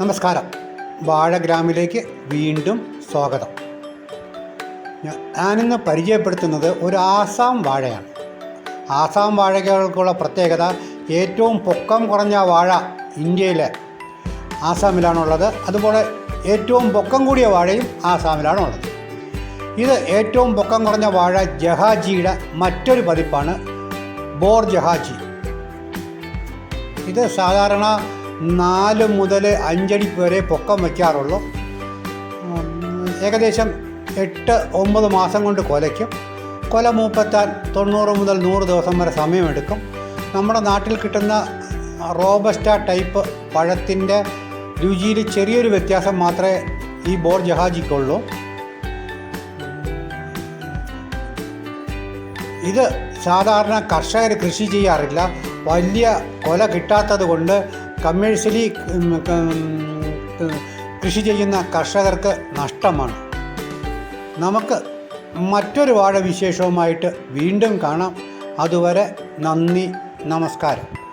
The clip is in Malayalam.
നമസ്കാരം. വാഴഗ്രാമിലേക്ക് വീണ്ടും സ്വാഗതം. ഞാനിന്ന് പരിചയപ്പെടുത്തുന്നത് ഒരു ആസാം വാഴയാണ്. ആസാം വാഴകൾക്കുള്ള പ്രത്യേകത ഏറ്റവും പൊക്കം കുറഞ്ഞ വാഴ ഇന്ത്യയിലെ ആസാമിലാണുള്ളത്. അതുപോലെ ഏറ്റവും പൊക്കം കൂടിയ വാഴയും ആസാമിലാണുള്ളത്. ഇത് ഏറ്റവും പൊക്കം കുറഞ്ഞ വാഴ ജഹാജിയുടെ മറ്റൊരു പതിപ്പാണ് ബോർ ജഹാജി. ഇത് സാധാരണ നാല് മുതൽ അഞ്ചടി വരെ പൊക്കം വയ്ക്കാറുള്ളൂ. ഏകദേശം എട്ട് ഒമ്പത് മാസം കൊണ്ട് കൊലയ്ക്കും. കൊല മൂപ്പത്താൻ തൊണ്ണൂറ് മുതൽ നൂറ് ദിവസം വരെ സമയമെടുക്കും. നമ്മുടെ നാട്ടിൽ കിട്ടുന്ന റോബസ്റ്റ ടൈപ്പ് പഴത്തിന്റെ രുചിയിൽ ചെറിയൊരു വ്യത്യാസം മാത്രമേ ഈ ബോർ ജഹാജിക്കുള്ളൂ. ഇത് സാധാരണ കർഷകർ കൃഷി ചെയ്യാറില്ല. വലിയ കൊല കിട്ടാത്തത് കൊണ്ട് കമേഴ്ഷ്യലി കൃഷി ചെയ്യുന്ന കർഷകർക്ക് നഷ്ടമാണ്. നമുക്ക് മറ്റൊരു വാഴ വിശേഷവുമായിട്ട് വീണ്ടും കാണാം. അതുവരെ നന്ദി നമസ്കാരം.